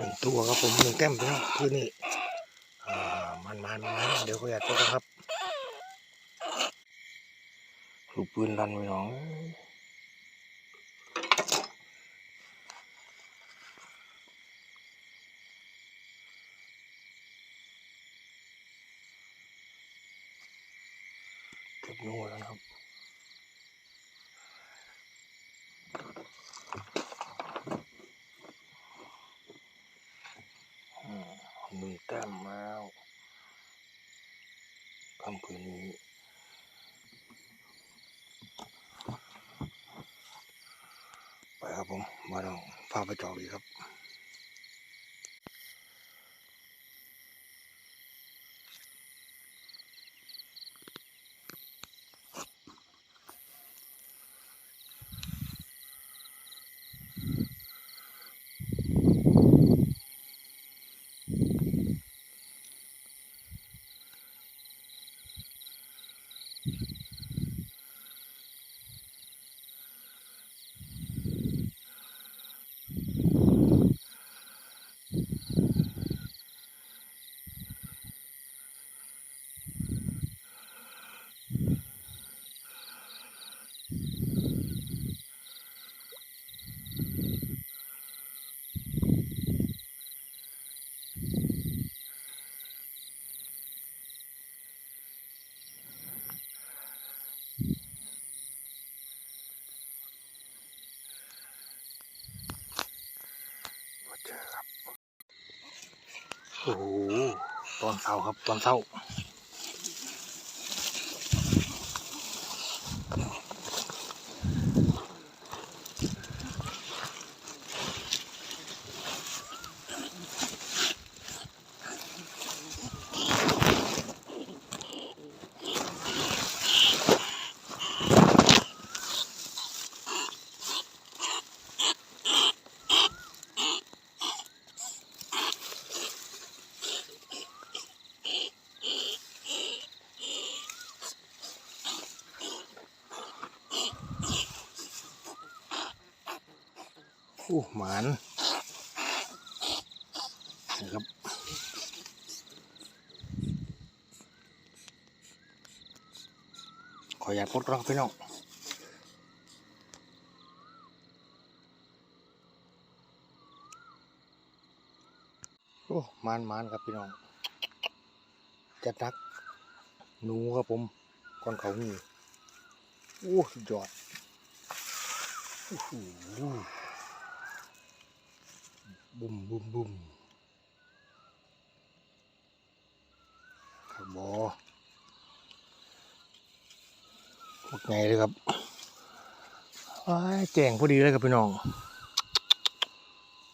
หนึ่งตัวครับผมหนึ่งแต้มพี่น้องคือนี่อ่ามันมันมันเดี๋ยวเขาอยากตัวครับลูกปืนรันพี่น้องเก็บนูแล้วนะครับ มือแต้มแล้วคำคืนนี้ไปครับผมมาลองฟ้าไปจอกอีกครับ ตอนเช้าครับ ตอนเช้า อ้หมานนะครับขออยาตปลดล็อกพี่น้องโอ้หมานหมานครับพี่น้องจัดหนักหนูครับผมก่อนเขานี่โอ้สุดยอดโอ้โห บุมบุมบุมครับบอหมดไงเลยครับว้ายแจงพอดีเลยครับพี่น้อง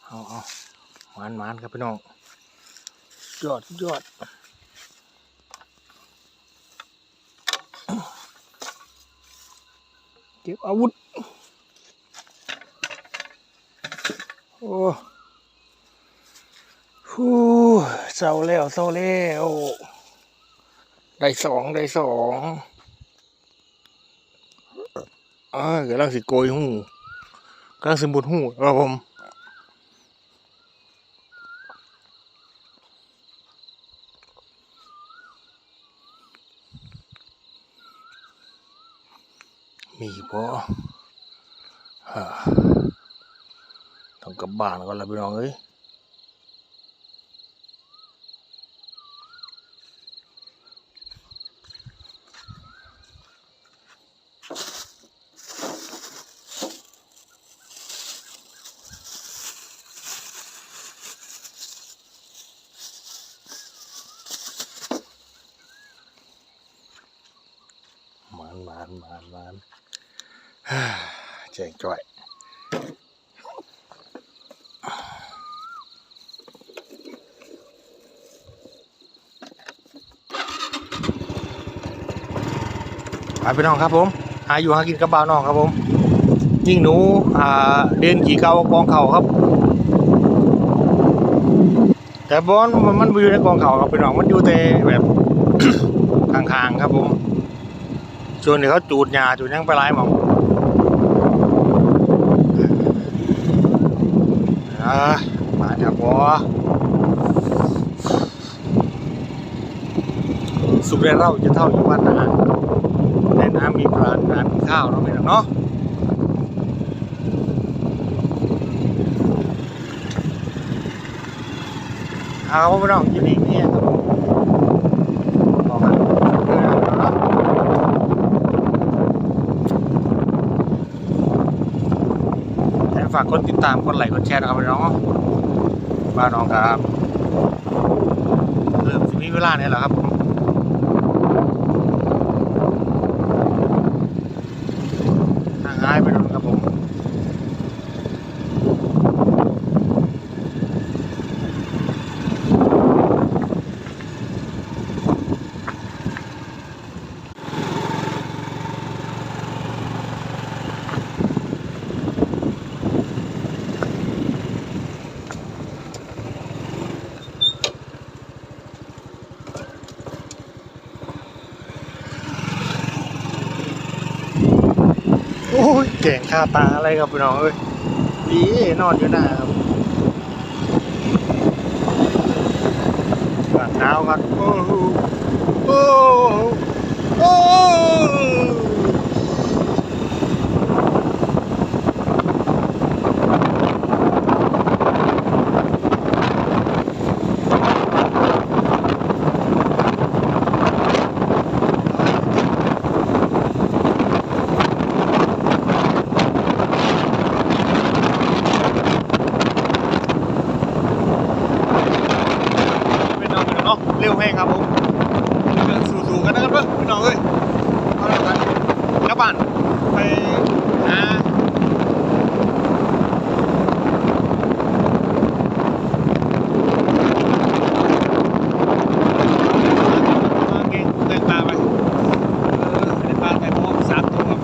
เอาเอาหมานหมานครับพี่น้องยอดยอดเก็บอาวุธ โอ้ ฮู้เศร้าแล้วเศร้าแล้วได้สองได้สองเออกำลังสิโกยหูกำลังสิบุดหูครับผมมีพอต้องกลับบ้านก่อนละพี่น้องเอ้ย หมานหมานหมานแจ้งจ่อยไปพี่น้องครับผมหาอยู่หากินกับบ่าวน้องครับผม ยิ่งหนูอ่าเดินกี่เกากองเข่าครับ แต่บอนมันมันอยู่ในกองเข่าครับพี่น้องมันอยู่แต่แบบข้างๆครับผม ส่วนนี้เขาจูดหญ้าจูดยังไปหลายหมองอ่ามาครับผมบ่สุขได้เราจะเท่าอยู่วันนะในน้ำมีปลาน้ำมีข้าวเนาะพี่น้องเนาะเอาครับพี่น้องยินดีเนี่ยครับผมบอกกันเออเนาะ แต่ฝากกดติดตามกดไลค์กดแชร์นะครับพี่น้องบ้านน้องครับเริ่มจะมีเวลาเนี่ยแหละครับผมห่างหายไปนนครับผมโอ้ยเก่งคาตาอะไรครับพี่น้องเอ้ยดีนอนอยู่หน้าครับหนาวครับโอ้โหโอ้โหโอ้โหพี่น้องพี่น้องเนาะเร็วแห้งครับผมเดินสู่ๆกันนะครับเพื่อนพี่น้องเอ้ยเอาละกันกลับบ้านไปหาเก่งเดินตามไปเออเดินตามไปพวกสามตัวครับ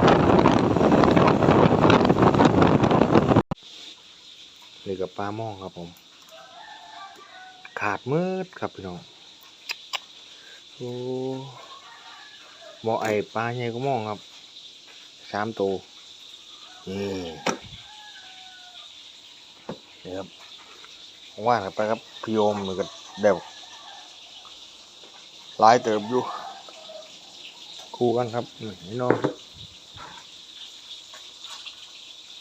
นี่กับปลาหม้อครับผม ขาดมืดครับพี่น้อง อ้หมอไอปลาใหญ่ก็มองครับสามตัวนี่นี่ครับว่ากันไปครับพี่โอมมันก็เดวหลายเติบอยู่คู่กันครับนี่น้อง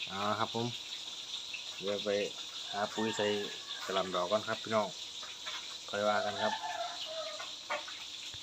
เอาครับผมเดี๋ยวไปหาปุ๋ยใส่กระลำดอกก่อนครับพี่น้องค่อยว่ากันครับ